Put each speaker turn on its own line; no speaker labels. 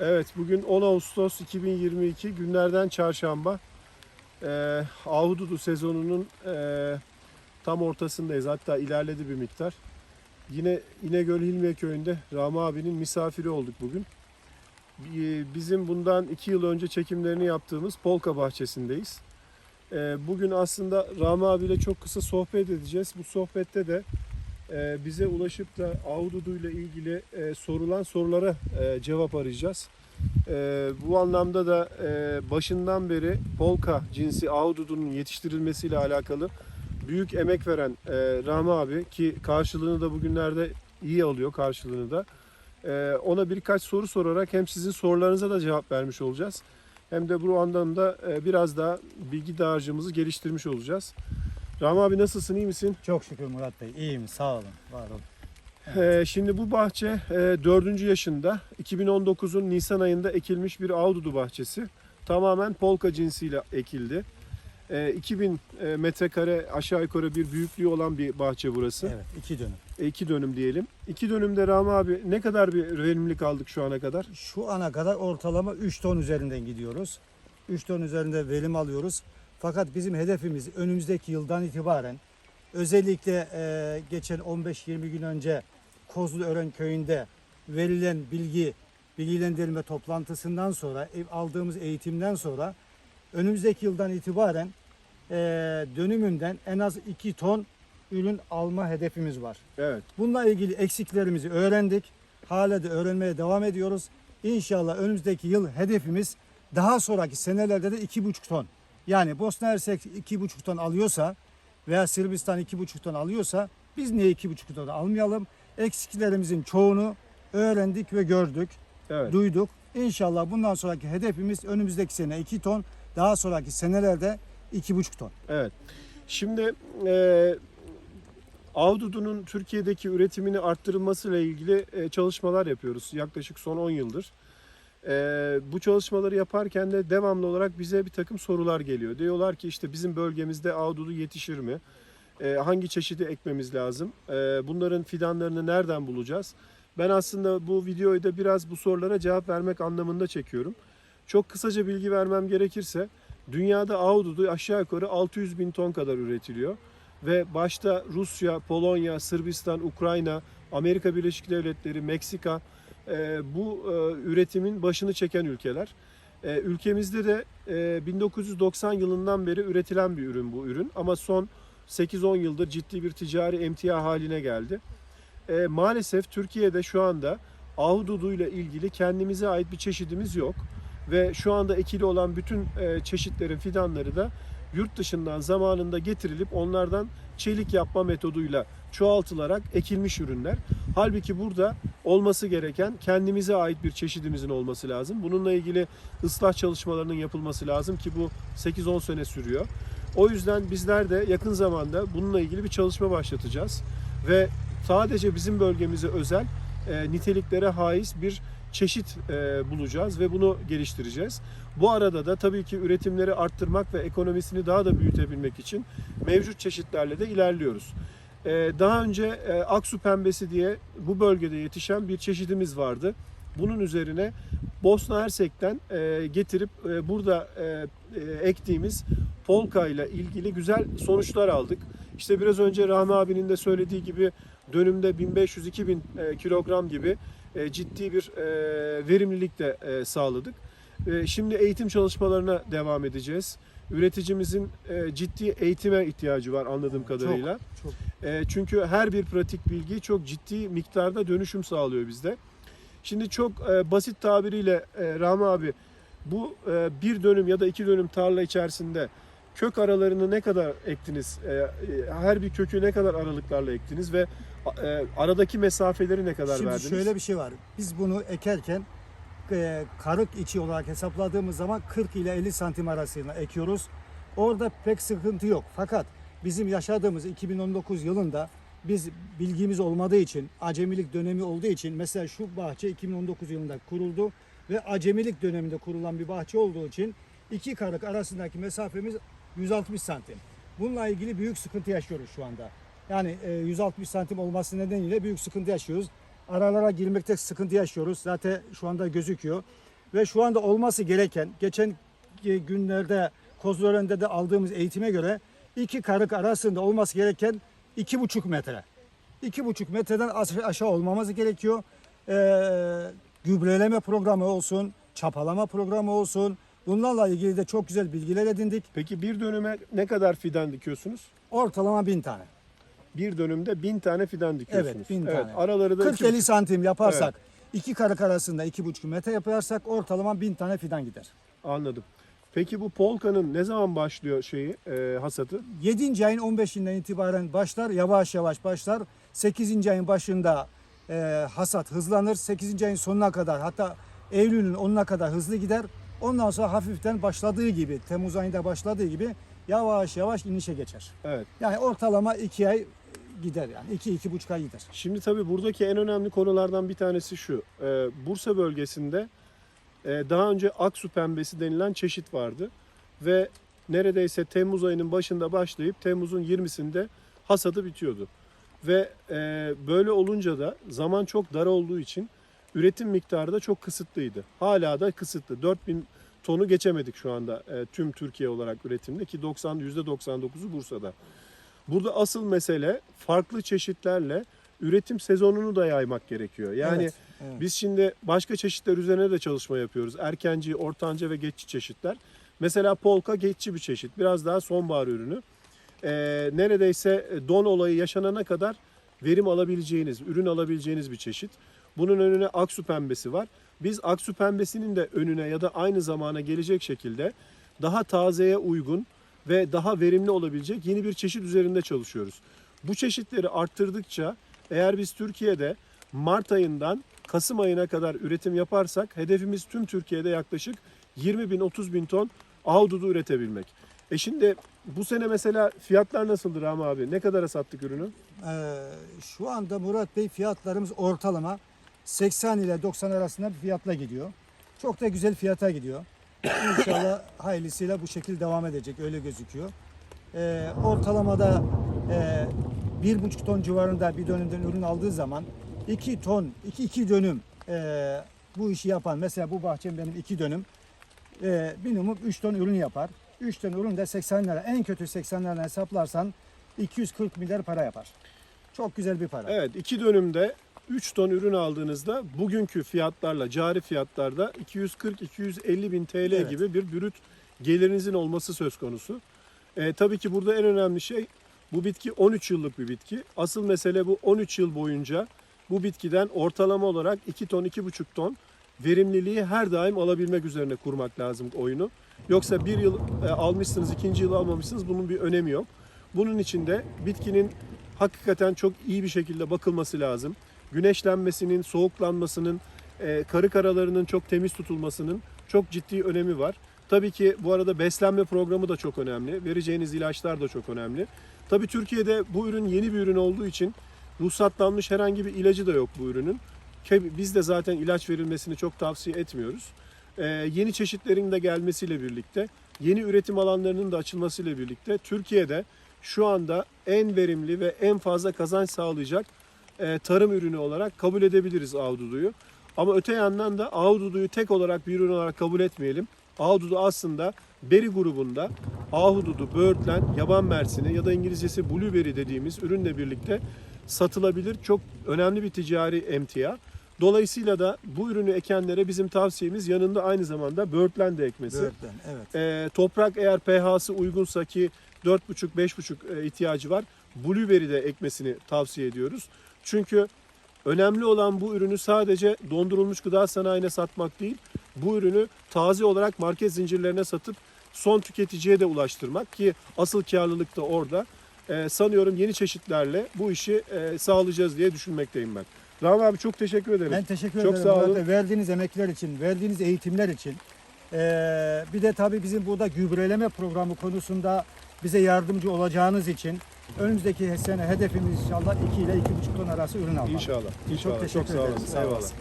Evet bugün 10 Ağustos 2022 günlerden çarşamba. Ee, Ahududu sezonunun e, tam ortasındayız. Hatta ilerledi bir miktar. Yine İnegöl Hilmiye Köyü'nde Rami abinin misafiri olduk bugün. Bi- Bizim bundan 2 yıl önce çekimlerini yaptığımız Polka bahçesindeyiz. Ee, bugün aslında Rami abiyle çok kısa sohbet edeceğiz. Bu sohbette de e, bize ulaşıp da Ahududu ile ilgili e, sorulan sorulara e, cevap arayacağız. E, bu anlamda da e, başından beri polka cinsi ahududunun yetiştirilmesiyle alakalı büyük emek veren Rahmi abi ki karşılığını da bugünlerde iyi alıyor karşılığını da. E, ona birkaç soru sorarak hem sizin sorularınıza da cevap vermiş olacağız. Hem de bu anlamda biraz daha bilgi dağarcığımızı geliştirmiş olacağız. Rahmi abi nasılsın iyi misin?
Çok şükür Murat Bey. İyiyim sağ olun. Var olun.
Ee, şimdi bu bahçe e, 4. yaşında 2019'un Nisan ayında ekilmiş bir ahududu bahçesi. Tamamen polka cinsiyle ekildi. E, 2000 e, metrekare aşağı yukarı bir büyüklüğü olan bir bahçe burası.
Evet iki dönüm.
E, iki dönüm diyelim. İki dönümde Rami abi ne kadar bir verimlilik aldık şu ana kadar?
Şu ana kadar ortalama 3 ton üzerinden gidiyoruz. 3 ton üzerinde verim alıyoruz. Fakat bizim hedefimiz önümüzdeki yıldan itibaren özellikle e, geçen 15-20 gün önce Kozluören köyünde verilen bilgi, bilgilendirme toplantısından sonra aldığımız eğitimden sonra önümüzdeki yıldan itibaren e, dönümünden en az 2 ton ürün alma hedefimiz var.
Evet.
Bununla ilgili eksiklerimizi öğrendik. Hala da öğrenmeye devam ediyoruz. İnşallah önümüzdeki yıl hedefimiz daha sonraki senelerde de 2,5 ton. Yani Bosna Hersek 2,5 ton alıyorsa veya Sırbistan 2,5 ton alıyorsa biz niye 2,5 ton almayalım? Eksiklerimizin çoğunu öğrendik ve gördük,
Evet.
duyduk. İnşallah bundan sonraki hedefimiz önümüzdeki sene 2 ton, daha sonraki senelerde 2,5 ton.
Evet. Şimdi e, Ahududu'nun Türkiye'deki üretimini arttırılmasıyla ilgili e, çalışmalar yapıyoruz yaklaşık son 10 yıldır. E, bu çalışmaları yaparken de devamlı olarak bize bir takım sorular geliyor. Diyorlar ki işte bizim bölgemizde ahududu yetişir mi? E, hangi çeşidi ekmemiz lazım? E, bunların fidanlarını nereden bulacağız? Ben aslında bu videoyu da biraz bu sorulara cevap vermek anlamında çekiyorum. Çok kısaca bilgi vermem gerekirse Dünyada ahududu aşağı yukarı 600 bin ton kadar üretiliyor. Ve başta Rusya, Polonya, Sırbistan, Ukrayna, Amerika Birleşik Devletleri, Meksika bu e, üretimin başını çeken ülkeler. E, ülkemizde de e, 1990 yılından beri üretilen bir ürün bu ürün. Ama son 8-10 yıldır ciddi bir ticari emtia haline geldi. E, maalesef Türkiye'de şu anda ahududu ile ilgili kendimize ait bir çeşidimiz yok ve şu anda ekili olan bütün e, çeşitlerin fidanları da yurt dışından zamanında getirilip onlardan çelik yapma metoduyla çoğaltılarak ekilmiş ürünler. Halbuki burada olması gereken kendimize ait bir çeşidimizin olması lazım. Bununla ilgili ıslah çalışmalarının yapılması lazım ki bu 8-10 sene sürüyor. O yüzden bizler de yakın zamanda bununla ilgili bir çalışma başlatacağız ve sadece bizim bölgemize özel e, niteliklere haiz bir çeşit e, bulacağız ve bunu geliştireceğiz. Bu arada da tabii ki üretimleri arttırmak ve ekonomisini daha da büyütebilmek için mevcut çeşitlerle de ilerliyoruz. E, daha önce e, Aksu pembesi diye bu bölgede yetişen bir çeşidimiz vardı. Bunun üzerine Bosna Hersek'ten e, getirip e, burada ektiğimiz polka ile ilgili güzel sonuçlar aldık. İşte biraz önce Rahmi abinin de söylediği gibi dönümde 1500-2000 e, kilogram gibi ciddi bir verimlilik de sağladık. Şimdi eğitim çalışmalarına devam edeceğiz. Üreticimizin e, ciddi eğitime ihtiyacı var anladığım kadarıyla.
Çok.
E, Çünkü her bir pratik bilgi çok ciddi miktarda dönüşüm sağlıyor bizde. Şimdi çok e, basit tabiriyle e, Rami abi bu e, bir dönüm ya da iki dönüm tarla içerisinde kök aralarını ne kadar ektiniz? E, e, Her bir kökü ne kadar aralıklarla ektiniz ve e, aradaki mesafeleri ne kadar
Şimdi
verdiniz?
şöyle bir şey var. Biz bunu ekerken e, karık içi olarak hesapladığımız zaman 40 ile 50 santim arasında ekiyoruz. Orada pek sıkıntı yok. Fakat bizim yaşadığımız 2019 yılında biz bilgimiz olmadığı için, acemilik dönemi olduğu için mesela şu bahçe 2019 yılında kuruldu ve acemilik döneminde kurulan bir bahçe olduğu için iki karık arasındaki mesafemiz 160 santim. Bununla ilgili büyük sıkıntı yaşıyoruz şu anda. Yani e, 160 santim olması nedeniyle büyük sıkıntı yaşıyoruz. Aralara girmekte sıkıntı yaşıyoruz. Zaten şu anda gözüküyor. Ve şu anda olması gereken geçen e, günlerde Kozluören'de de aldığımız eğitime göre iki karık arasında olması gereken iki buçuk metre. İki buçuk metreden aş- aşağı olmamız gerekiyor. Ee, gübreleme programı olsun, çapalama programı olsun. Bunlarla ilgili de çok güzel bilgiler edindik.
Peki bir dönüme ne kadar fidan dikiyorsunuz?
Ortalama bin tane.
Bir dönümde bin tane fidan dikiyorsunuz.
Evet, bin tane.
Araları da iki
40-50 santim yaparsak, iki karık arasında iki buçuk metre yaparsak ortalama bin tane fidan gider.
Anladım. Peki bu polkanın ne zaman başlıyor şeyi e, hasatı?
7. ayın 15'inden itibaren başlar, yavaş yavaş başlar. 8. ayın başında e, hasat hızlanır. 8. ayın sonuna kadar hatta Eylül'ün 10'una kadar hızlı gider. Ondan sonra hafiften başladığı gibi, Temmuz ayında başladığı gibi yavaş yavaş inişe geçer.
Evet.
Yani ortalama 2 ay gider yani. 2-2,5 ay gider.
Şimdi tabii buradaki en önemli konulardan bir tanesi şu. E, Bursa bölgesinde e, daha önce Aksu pembesi denilen çeşit vardı ve neredeyse Temmuz ayının başında başlayıp Temmuz'un 20'sinde hasadı bitiyordu. Ve e, böyle olunca da zaman çok dar olduğu için üretim miktarı da çok kısıtlıydı. Hala da kısıtlı. 4000 tonu geçemedik şu anda e, tüm Türkiye olarak üretimde ki 90 %99'u Bursa'da. Burada asıl mesele farklı çeşitlerle üretim sezonunu da yaymak gerekiyor. Yani
Evet, evet.
biz şimdi başka çeşitler üzerine de çalışma yapıyoruz. Erkenci, ortanca ve geçici çeşitler. Mesela polka geçici bir çeşit. Biraz daha sonbahar ürünü. Ee, neredeyse don olayı yaşanana kadar verim alabileceğiniz, ürün alabileceğiniz bir çeşit. Bunun önüne aksu pembesi var. Biz aksu pembesinin de önüne ya da aynı zamana gelecek şekilde daha tazeye uygun ve daha verimli olabilecek yeni bir çeşit üzerinde çalışıyoruz. Bu çeşitleri arttırdıkça eğer biz Türkiye'de Mart ayından Kasım ayına kadar üretim yaparsak hedefimiz tüm Türkiye'de yaklaşık 20 bin 30 bin ton ahududu üretebilmek. E şimdi bu sene mesela fiyatlar nasıldır Rami abi? Ne kadara sattık ürünü?
Ee, şu anda Murat Bey fiyatlarımız ortalama 80 ile 90 arasında bir fiyatla gidiyor. Çok da güzel fiyata gidiyor. İnşallah hayırlısıyla bu şekilde devam edecek öyle gözüküyor. Ee, ortalamada e, bir buçuk ton civarında bir dönümden ürün aldığı zaman 2 ton, 2 iki dönüm e, bu işi yapan mesela bu bahçem benim 2 dönüm e, minimum 3 ton ürün yapar. 3 ton ürün de 80 lira en kötü 80 lira hesaplarsan 240 milyar para yapar. Çok güzel bir para.
Evet iki dönümde 3 ton ürün aldığınızda bugünkü fiyatlarla cari fiyatlarda 240-250 bin TL
Evet.
gibi bir brüt gelirinizin olması söz konusu. E, tabii ki burada en önemli şey bu bitki 13 yıllık bir bitki. Asıl mesele bu 13 yıl boyunca bu bitkiden ortalama olarak 2 ton 2,5 ton verimliliği her daim alabilmek üzerine kurmak lazım oyunu. Yoksa bir yıl e, almışsınız, ikinci yıl almamışsınız bunun bir önemi yok. Bunun için de bitkinin hakikaten çok iyi bir şekilde bakılması lazım. Güneşlenmesinin, soğuklanmasının, e, karık aralarının çok temiz tutulmasının çok ciddi önemi var. Tabii ki bu arada beslenme programı da çok önemli. Vereceğiniz ilaçlar da çok önemli. Tabii Türkiye'de bu ürün yeni bir ürün olduğu için ruhsatlanmış herhangi bir ilacı da yok bu ürünün. Biz de zaten ilaç verilmesini çok tavsiye etmiyoruz. Ee, yeni çeşitlerin de gelmesiyle birlikte, yeni üretim alanlarının da açılmasıyla birlikte Türkiye'de şu anda en verimli ve en fazla kazanç sağlayacak e, tarım ürünü olarak kabul edebiliriz ahududuyu. Ama öte yandan da ahududuyu tek olarak bir ürün olarak kabul etmeyelim. Ahududu aslında beri grubunda ahududu, böğürtlen, yaban mersini ya da İngilizcesi blueberry dediğimiz ürünle birlikte satılabilir çok önemli bir ticari emtia. Dolayısıyla da bu ürünü ekenlere bizim tavsiyemiz yanında aynı zamanda böğürtlen de ekmesi.
Böğürtlen, evet.
Ee, toprak eğer pH'sı uygunsa ki 4,5-5,5 e, ihtiyacı var. Blueberry de ekmesini tavsiye ediyoruz. Çünkü önemli olan bu ürünü sadece dondurulmuş gıda sanayine satmak değil, bu ürünü taze olarak market zincirlerine satıp son tüketiciye de ulaştırmak ki asıl karlılık da orada. Ee, sanıyorum yeni çeşitlerle bu işi e, sağlayacağız diye düşünmekteyim ben. Rami abi çok teşekkür ederim.
Ben teşekkür
Çok
ederim
sağ olun.
Verdiğiniz emekler için, verdiğiniz eğitimler için. Ee, bir de tabii bizim burada gübreleme programı konusunda bize yardımcı olacağınız için önümüzdeki sene hedefimiz inşallah 2 ile 2,5 ton arası ürün almak.
İnşallah. İnşallah.
teşekkür
sağ olun.
ederim. Sağ olasın.